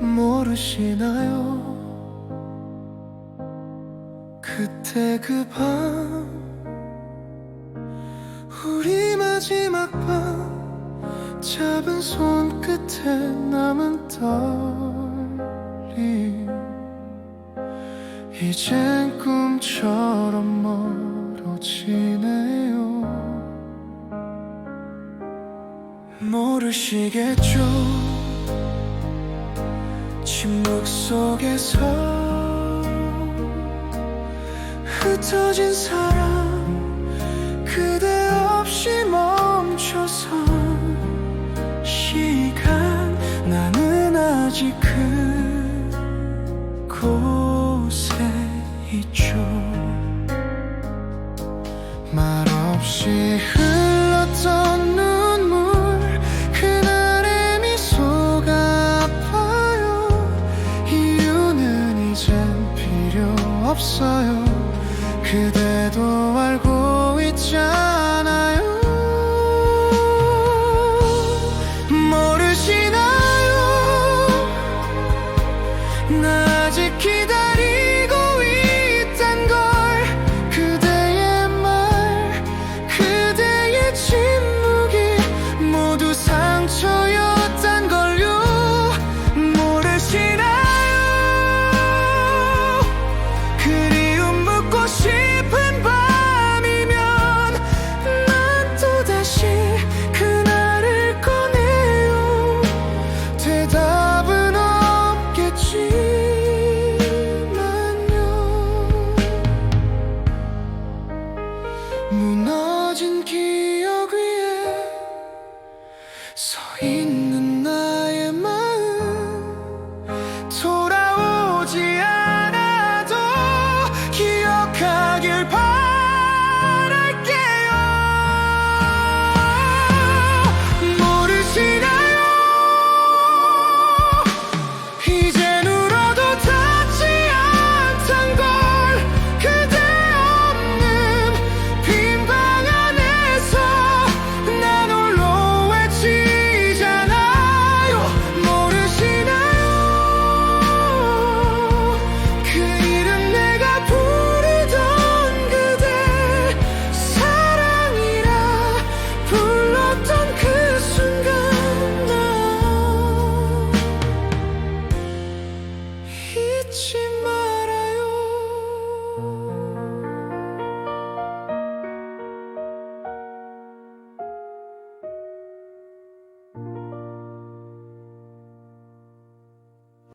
모르시나요? 그때 그 밤 우리 마지막 밤 잡은 손끝에 남은 떨림. 이젠 꿈처럼 멀어지네요. 모르시겠죠 속에서 흩어진 사랑 그대 없이 멈춰선 시간 나는 아직 그곳에 있죠. 말없이 없어요. 그대도 알고 있잖아 무너진 기억 위에 서 있는 나의 마음. 돌아오지 않아도 기억하길 바랄